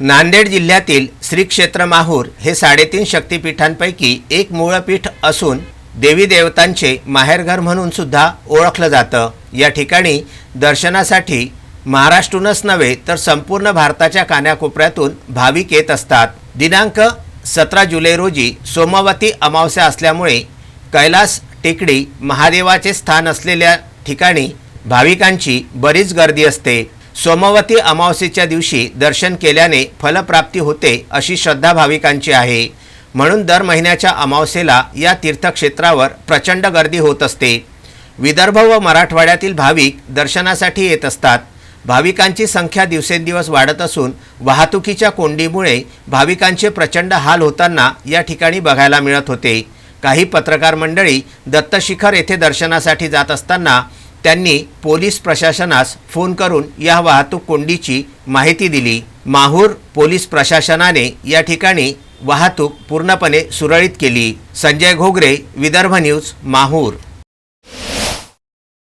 नांदेड जिल्ह्यातील श्री क्षेत्र माहूर हे साडेतीन शक्तिपीठांपैकी एक मूळपीठ असून देवी देवतांचे माहेरघर म्हणून सुद्धा ओळखलं जातं. या ठिकाणी दर्शनासाठी महाराष्ट्रूनच नव्हे तर संपूर्ण भारताच्या कानाकोपऱ्यातून भाविक येत असतात. दिनांक सतरा जुलै रोजी सोमवती अमावस्या असल्यामुळे कैलास टेकडी महादेवाचे स्थान असलेल्या ठिकाणी भाविकांची बरीच गर्दी असते. सोमवती अमावस्येच्या दिवशी दर्शन केल्याने फलप्राप्ती होते अशी श्रद्धा भाविकांची आहे. म्हणून दर महिन्याच्या अमावस्येला या तीर्थक्षेत्रावर प्रचंड गर्दी होत असते. विदर्भ व मराठवाड्यातील भाविक दर्शनासाठी येत असतात. भाविकांची संख्या दिवसेंदिवस वाढत असून वाहतुकीच्या कोंडीमुळे भाविकांचे प्रचंड हाल होताना या ठिकाणी बघायला मिळत होते. काही पत्रकार मंडळी दत्तशिखर येथे दर्शनासाठी जात असताना त्यांनी पोलीस प्रशासनास फोन करून या वाहतूक कोंडीची माहिती दिली. माहूर पोलीस प्रशासनाने या ठिकाणी वाहतूक पूर्णपणे सुरळीत केली. संजय घोगरे विदर्भ न्यूज माहूर.